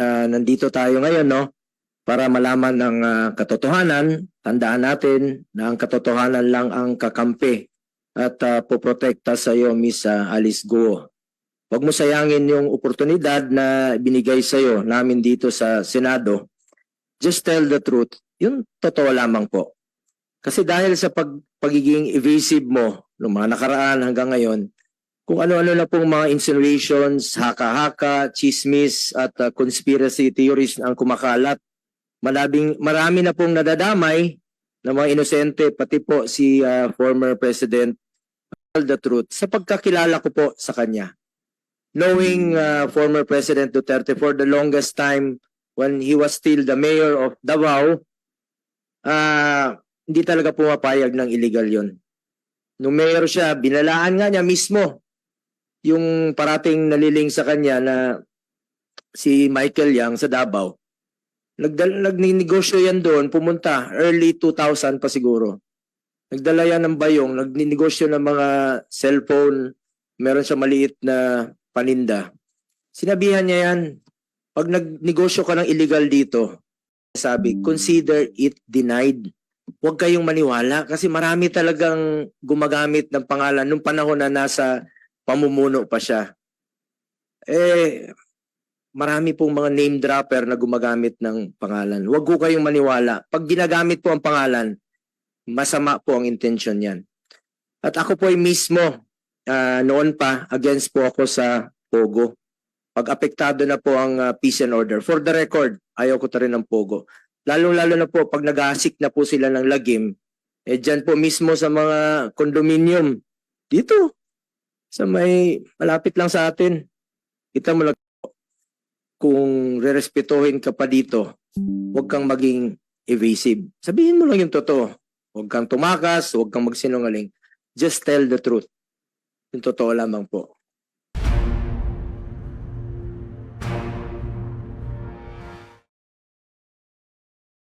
ah, nandito tayo ngayon, no? Para malaman ang ah, katotohanan, tandaan natin na ang katotohanan lang ang kakampi at uh, poprotekta sa iyo, Miss Alice Guo. Huwag mo sayangin yung oportunidad na binigay sa iyo namin dito sa Senado. Just tell the truth. Yung totoo lamang po. Kasi dahil sa pag, pagiging evasive mo noong mga nakaraan hanggang ngayon, kung ano-ano na pong mga insinuations, haka-haka, chismis at uh, conspiracy theories ang kumakalat. Malabing, marami na pong nadadamay na mga inosente, pati po si uh, former President tell the truth sa pagkakilala ko po sa kanya. Knowing uh, former President Duterte for the longest time when he was still the mayor of Davao, ah hindi talaga pumapayag ng illegal yon. Nung mayor siya, binalaan nga niya mismo yung parating naliling sa kanya na si Michael Yang sa Davao. Nagdal nagninegosyo yan doon, pumunta early 2000 pa siguro. Nagdala yan ng bayong, nagninegosyo ng mga cellphone, meron siya maliit na paninda. Sinabihan niya yan, pag nagnegosyo ka ng illegal dito, sabi, consider it denied. Huwag kayong maniwala kasi marami talagang gumagamit ng pangalan nung panahon na nasa pamumuno pa siya. Eh, marami pong mga name dropper na gumagamit ng pangalan. Huwag ko kayong maniwala. Pag ginagamit po ang pangalan, masama po ang intention yan. At ako po ay mismo, ah, noon pa, against po ako sa Pogo. Pag apektado na po ang ah, peace and order. For the record, ayaw ko ta rin ng Pogo. Lalong-lalo na po pag nag-aasik na po sila ng lagim, eh dyan po mismo sa mga condominium, dito, sa may malapit lang sa atin. Kita mo lang kung rerespetuhin ka pa dito, huwag kang maging evasive. Sabihin mo lang yung totoo. Huwag kang tumakas, huwag kang magsinungaling. Just tell the truth. Yung totoo lamang po.